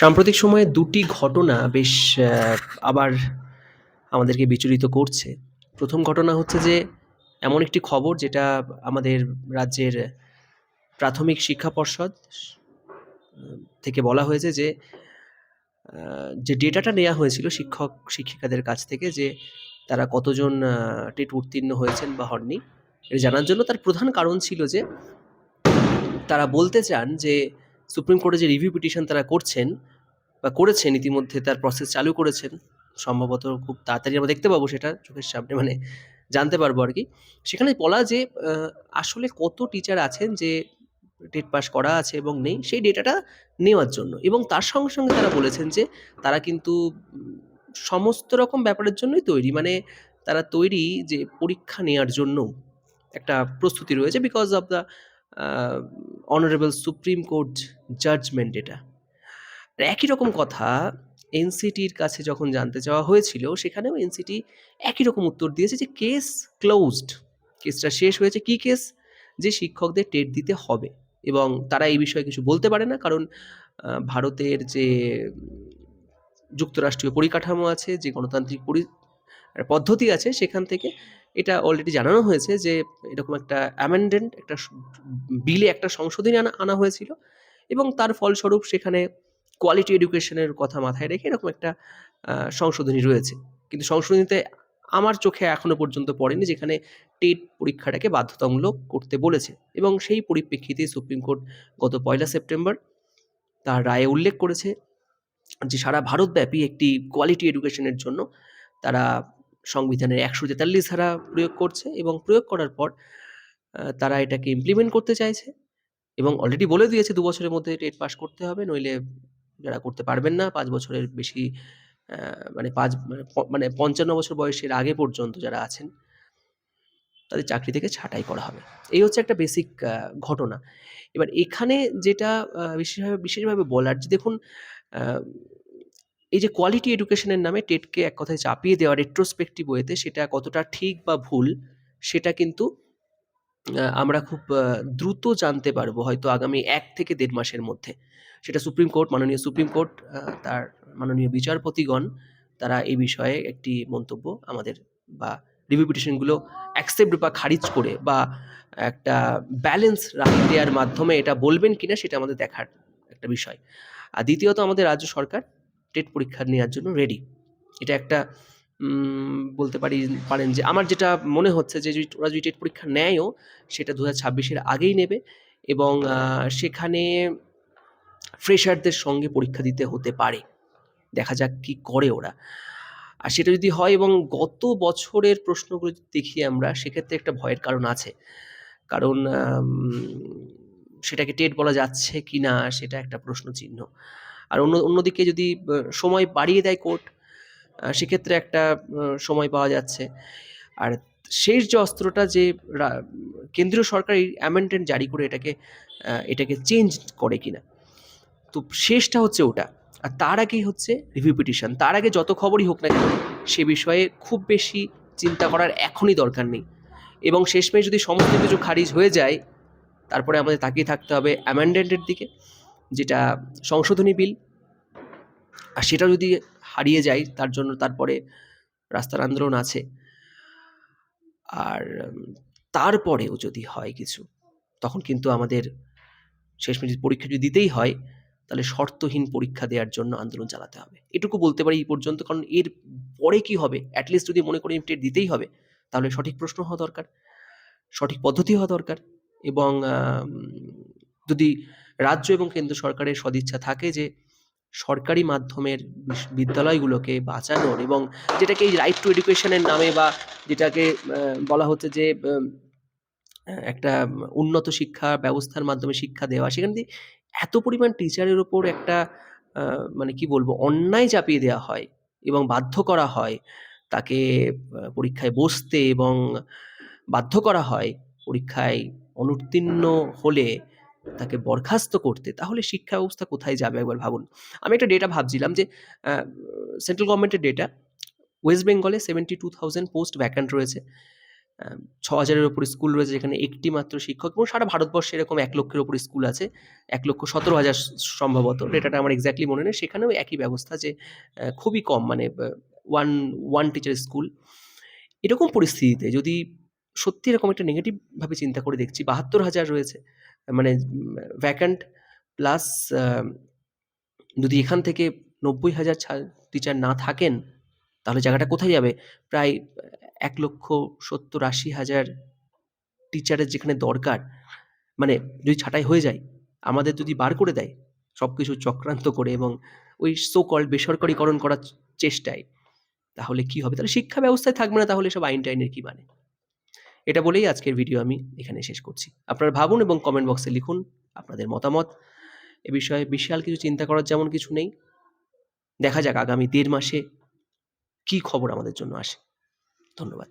সাম্প্রতিক সময়ে দুটি ঘটনা বেশ আবার আমাদেরকে বিচলিত করছে। প্রথম ঘটনা হচ্ছে যে, এমন একটি খবর যেটা আমাদের রাজ্যের প্রাথমিক শিক্ষা পর্ষদ থেকে বলা হয়েছে যে যে ডেটাটা নেওয়া হয়েছিল শিক্ষক, শিক্ষিকাদের কাছ থেকে যে, তারা কতজন টেট উত্তীর্ণ হয়েছেন বা হননি, এটা জানার জন্য তার প্রধান কারণ ছিল যে, তারা বলতে চান যে, সুপ্রিম কোর্টে যে রিভিউ পিটিশন তারা করছেন বা করেছেন, ইতিমধ্যে তার প্রসেস চালু করেছেন, সম্ভবত খুব তাড়াতাড়ি আমরা দেখতে পাবো সেটা চোখের সামনে মানে জানতে পারব আর কি। সেখানে বলা যে আসলে কত টিচার আছেন যে টেট পাস করা আছে এবং নেই, সেই ডেটাটা নেওয়ার জন্য। এবং তার সঙ্গে সঙ্গে তারা বলেছেন যে, তারা কিন্তু সমস্ত রকম ব্যাপারের জন্যই তৈরি মানে তারা তৈরি যে পরীক্ষা নেওয়ার জন্য একটা প্রস্তুতি রয়েছে because of the honourable supreme court judgement এটা। একই রকম কথা এনসিটির কাছে যখন জানতে চাওয়া হয়েছিল, সেখানেও এনসিটি একই রকম উত্তর দিয়েছে যে কেস ক্লোজড। কেসটা শেষ হয়েছে কি কেস? যে শিক্ষকদের টেট দিতে হবে। এবং তারা এই বিষয়ে কিছু বলতে পারে না, কারণ ভারতের যে যুক্তরাষ্ট্রীয় পরিকাঠামো আছে, যে গণতান্ত্রিক পরি, পদ্ধতি আছে, সেখান থেকে এটা অলরেডি জানানো হয়েছে যে এরকম একটা অ্যামেন্ডেন্ট একটা বিলে একটা সংশোধনী আনা আনা হয়েছিল। এবং তার ফলস্বরূপ সেখানে কোয়ালিটি এডুকেশনের কথা মাথায় রেখে এরকম একটা সংশোধনী রয়েছে। কিন্তু সংশোধনীতে আমার চোখে এখনও পর্যন্ত পড়েনি যেখানে টেট পরীক্ষাটাকে বাধ্যতামূলক করতে বলেছে। এবং সেই পরিপ্রেক্ষিতে সুপ্রিম কোর্ট গত পয়লা সেপ্টেম্বর তার রায়ে উল্লেখ করেছে যে সারা ভারতব্যাপী একটি কোয়ালিটি এডুকেশনের জন্য তারা সংবিধানের একশো তেতাল্লিশ ধারা প্রয়োগ করছে এবং প্রয়োগ করার পর তারা এটাকে ইমপ্লিমেন্ট করতে চাইছে এবং অলরেডি বলে দিয়েছে দু বছরের মধ্যে টেট পাস করতে হবে, নইলে যারা করতে পারবেন না, পাঁচ বছরের বেশি মানে পাঁচ মানে মানে পঞ্চান্ন বছর বয়সের আগে পর্যন্ত যারা আছেন, তাদের চাকরি থেকে ছাঁটাই করা হবে। এই হচ্ছে একটা বেসিক ঘটনা। এবার এখানে যেটা বিশেষভাবে বিশেষভাবে বলার যে দেখুন এই যে কোয়ালিটি এডুকেশনের নামে টেটকে এক কথায় চাপিয়ে দেওয়া রেট্রোস্পেক্টিভ ওয়েতে সেটা কতটা ঠিক বা ভুল, সেটা কিন্তু আমরা খুব দ্রুত জানতে পারব হয়তো আগামী এক থেকে দেড় মাসের মধ্যে। সেটা সুপ্রিম কোর্ট, মাননীয় সুপ্রিম কোর্ট তার মাননীয় বিচারপতিগণ, তারা এই বিষয়ে একটি মন্তব্য আমাদের বা রিভিউ পিটিশনগুলো অ্যাকসেপ্ট বা খারিজ করে বা একটা ব্যালেন্স রাখি দেওয়ার মাধ্যমে এটা বলবেন কিনা সেটা আমাদের দেখার একটা বিষয়। আর দ্বিতীয়ত আমাদের রাজ্য সরকার টেট পরীক্ষা নেওয়ার জন্য রেডি এটা একটা বলতে পারি, পারেন যে আমার যেটা মনে হচ্ছে যে ওরা যদি টেট পরীক্ষা নেয়ও, সেটা দু হাজার আগেই নেবে এবং সেখানে ফ্রেশারদের সঙ্গে পরীক্ষা দিতে হতে পারে। দেখা যাক কি করে ওরা। আর সেটা যদি হয় এবং গত বছরের প্রশ্নগুলো যদি দেখি আমরা, সেক্ষেত্রে একটা ভয়ের কারণ আছে। কারণ সেটাকে টেট বলা যাচ্ছে কি না সেটা একটা প্রশ্ন চিহ্ন আর অন্য, অন্যদিকে যদি সময় বাড়িয়ে দেয় কোর্ট সেক্ষেত্রে একটা সময় পাওয়া যাচ্ছে। আর শেষ যে অস্ত্রটা যে কেন্দ্রীয় সরকার এই অ্যামেন্ডমেন্ট জারি করে এটাকে এটাকে চেঞ্জ করে কিনা। তো শেষটা হচ্ছে ওটা। আর তার আগেই হচ্ছে রিভিউ পিটিশন তার আগে যত খবরই হোক না কেন, সে বিষয়ে খুব বেশি চিন্তা করার এখনই দরকার নেই। এবং শেষমেশ যদি সমস্ত কিছু খারিজ হয়ে যায়, তারপরে আমাদের তাকিয়ে থাকতে হবে অ্যামেন্ডেন্টের দিকে, যেটা সংশোধনী বিল আর সেটা যদি হারিয়ে যায়, তার জন্য তারপরে রাস্তার আন্দোলন আছে। আর তারপরেও যদি হয় কিছু, তখন কিন্তু আমাদের শেষ মিনিট পরীক্ষা যদি দিতেই হয়, তাহলে শর্তহীন পরীক্ষা দেওয়ার জন্য আন্দোলন চালাতে হবে। এটুকু বলতে পারি এই পর্যন্ত, কারণ এর পরে কি হবে? অ্যাটলিস্ট যদি মনে করি টেট দিতেই হবে, তাহলে সঠিক প্রশ্ন হওয়া দরকার, সঠিক পদ্ধতি হওয়া দরকার এবং যদি রাজ্য এবং কেন্দ্র সরকারের সদিচ্ছা থাকে যে সরকারি মাধ্যমের বিদ্যালয়গুলোকে বাঁচানোর এবং যেটাকে এই রাইট টু এডুকেশনের নামে বা যেটাকে বলা হচ্ছে যে একটা উন্নত শিক্ষা ব্যবস্থার মাধ্যমে শিক্ষা দেওয়া, সেখানে যদি এত পরিমাণ টিচারের ওপর একটা মানে কি বলব, অন্যায় চাপিয়ে দেওয়া হয় এবং বাধ্য করা হয় তাকে পরীক্ষায় বসতে এবং বাধ্য করা হয় পরীক্ষায় অনুত্তীর্ণ হলে তাকে বরখাস্ত করতে, তাহলে শিক্ষা ব্যবস্থা কোথায় যাবে? একবার ভাবুন। আমি একটা ডেটা ভাবছিলাম যে সেন্ট্রাল গভর্নমেন্টের ডেটা ওয়েস্ট বেঙ্গলে seventy two thousand post vacant রয়েছে। ছ হাজারের ওপর স্কুল রয়েছে যেখানে একটি মাত্র শিক্ষক এবং সারা ভারতবর্ষে এরকম এক লক্ষের ওপর স্কুল আছে। এক লক্ষ সতেরো হাজার সম্ভবত। ডেটাটা আমার এক্স্যাক্টলি মনে নেই। সেখানেও একই ব্যবস্থা যে খুবই কম মানে ওয়ান ওয়ান টিচার স্কুল এরকম পরিস্থিতিতে যদি সত্যি এরকম একটা নেগেটিভভাবে চিন্তা করে দেখছি, বাহাত্তর হাজার রয়েছে। মানে ভ্যাকান্ট প্লাস যদি এখান থেকে নব্বই হাজার টিচার না থাকেন, তাহলে জায়গাটা কোথায় যাবে? প্রায় এক লক্ষ সত্তর আশি হাজার টিচারের যেখানে দরকার মানে যদি ছাঁটাই হয়ে যায়, আমাদের যদি বার করে দেয় সব কিছু চক্রান্ত করে এবং ওই সো কল বেসরকারিকরণ করার চেষ্টায়, তাহলে কি হবে? তাহলে শিক্ষা ব্যবস্থায় থাকবে না, তাহলে সব আইন টাইনের কী মানে? এটা বলেই আজকের ভিডিও আমি এখানে শেষ করছি। আপনারা ভাবুন এবং কমেন্ট বক্সে লিখুন আপনাদের মতামত। এ বিষয়ে বিশাল কিছু চিন্তা করার যেমন কিছু নেই। দেখা যাক আগামী দেড় মাসে কি খবর আমাদের জন্য আসে। ধন্যবাদ।